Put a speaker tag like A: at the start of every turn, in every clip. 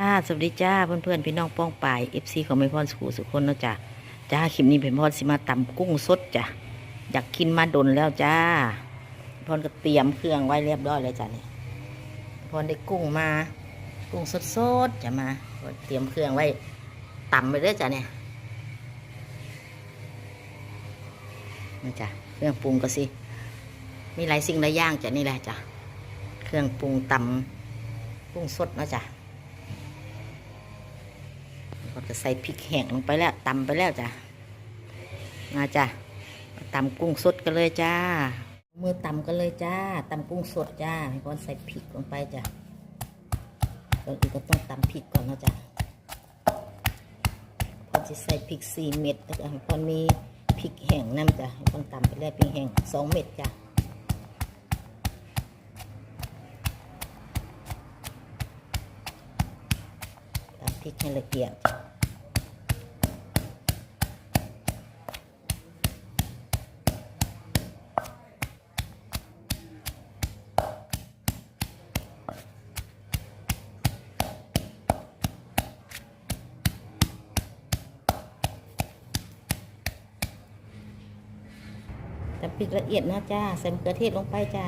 A: จ้าสวัสดีจ้าเพื่อนเพื่อนพี่น้องป้องป่ายเอฟซีของไม่พรสุขสุขคนนะจ้าจ้าคลิปนี้เป็นพรสิมาตำกุ้งสดจ้ะอยากกินมาดนแล้วจ้าพรก็เตรียมเครื่องไว้เรียบร้อยแล้วจ้ะนี่พรได้กุ้งมา กุ้งสดสดๆจะมาพรเตรียมเครื่องไว้ตำไปเรื่อยจ้ะเนี่ยนี่จ้ะเครื่องปรุงก็สิมีหลายสิ่งหลายอย่างจ้ะนี่แหละจ้ะเครื่องปรุงตำกุ้งสดนะจ้ะ ก็จะใส่พริกแห้งลงไปแล้วตำไปแล้วจ้ะมาจ้ะมาตำกุ้งสดกันเลยจ้า มือตำกันเลยจ้าตำกุ้งสดจ้าให้ก่อนใส่พริกลงไปจ้ะก่อนอื่นก็ต้องตำพริกก่อนนะจ้ะพอจะใส่พริกสี่เม็ดแล้วก็ให้พอมีพริกแห้งน้ำจ้ะให้ก่อนตำไปแล้วพริกแห้งสองเม็ดจ้ะตำพริกให้ละเอียดจ้ะ พริกละเอียดนะจ้าใส่มะเขือเทศลงไปจ้า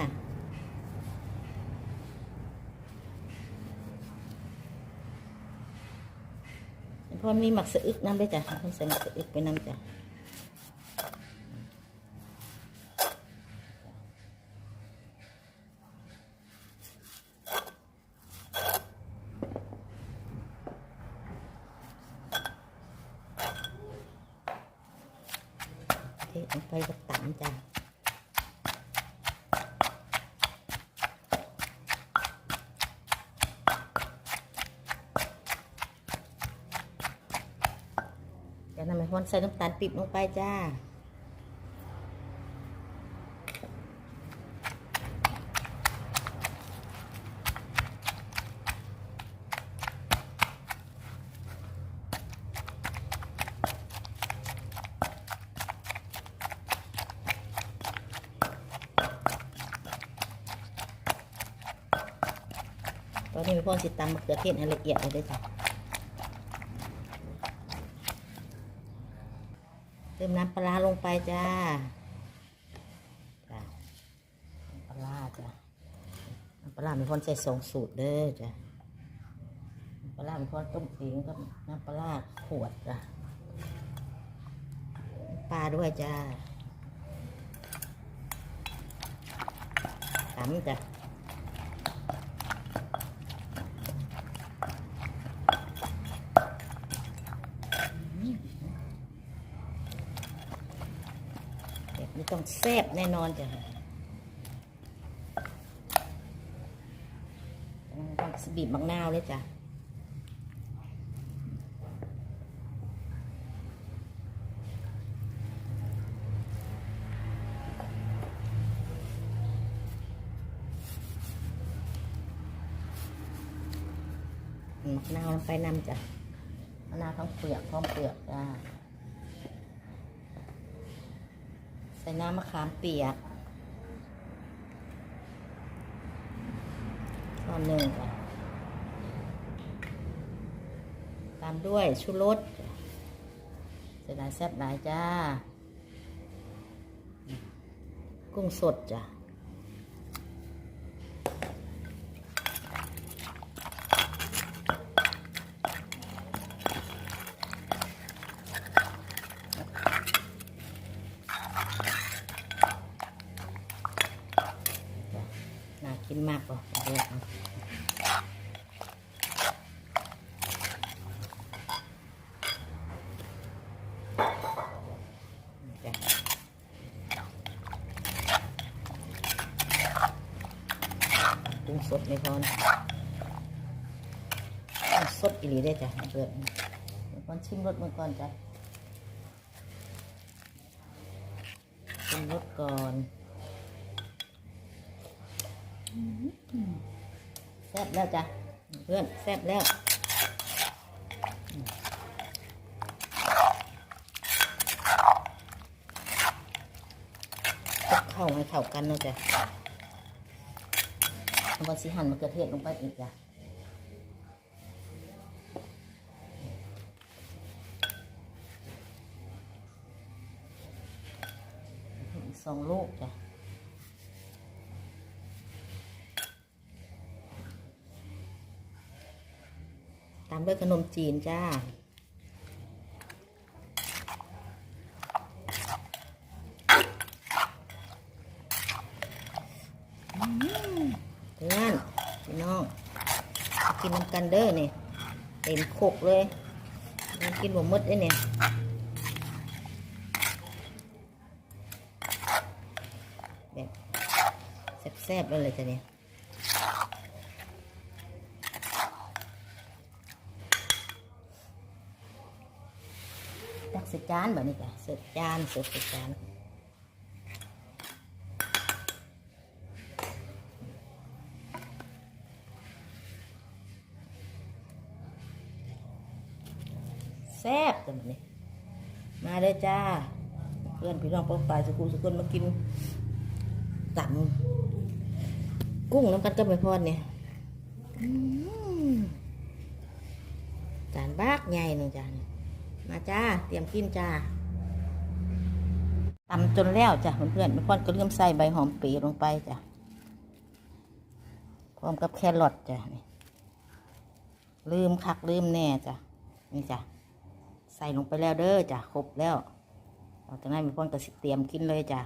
A: พอมีหมักสะอึกน้ำด้วยจ้ะใส่หมักสะอึกไปน้ำจ้ะเทลงไปก็ตำจ้ะ เดี๋ยวนำไป พ่นใส่น้ำตาลปีบลงไปจ้าตอนนี้พ่นสิตำมะเขือเทศให้ละเอียดเลยด้จ้ะ เติมน้ำปลาลงไปจ้าจ้าปลาจ้าน้ำปลามีคนใส่สองสูตรเด้อจ้าปลามีคนต้มเองก็น้ำปลาขวดจ้าปลาด้วยจ้าตำจ้ะ นี้ต้องแซ่บแน่นอนจ้ะต้องบีบมะนาวเลยจ้ะมะนาวลงไปนำจ้ะมะนาวทั้งเปลือกพร้อมเปลือกจ้าใส่น้ำมะขามเปียกตอนหนึ่งตามด้วยชูรสจะใส่หลายแซ่บหลายจ้า กุ้งสดจ้ะ กินมากป่ะเดี๋ยวเอาจ้ะกุ้งสดไม่พอนะสดอีหลีได้จ้ะเปิดก่อนชิมรสมันก่อนจ้ะชิมรสก่อน แซ่บแล้วจ้ะเพื่อนแซ่บแล้วเข้าให้เข้ากันนะจ๊ะบอสีหั่นมะเขือเทศลงไปอีกจ้ะสองลูกจ้ะามด้วยขนมจีนจ้า เพื่อนพี่น้อง กินน้ำกันเด้อนี่ยเต็มโคกเลยมันกินหมดมดเลยเนี่ยแบบแซ่บๆเลยเลยจ้ะเนี่ย ตักใส่จานแบบนี้จ้ะเสิร์ฟจานเสิร์ฟใส่จานแซ่บจังนี้มาเลยจ้า เพื่อนพี่น้องป้องปลายสกุลสกุลมากินตำกุ้งน้ำกันก็ไม่พอเนี่ยจานบากใหญ่หนึ่งจาน มาจ้า เตรียมกินจ้าตำจนแล้วจ้ะเพื่อนๆไม่อนก็เริ่มใส่ใบหอมปีลงไปจ้ะพร้อมกับแครอทจ้ะนี่ลืมคักลืมแน่จ้ะนี่จ้ะใส่ลงไปแล้วเด้อจ้ะครบแล้วเราจะได้มีพ่นก็เตรียมกินเลยจ้ะ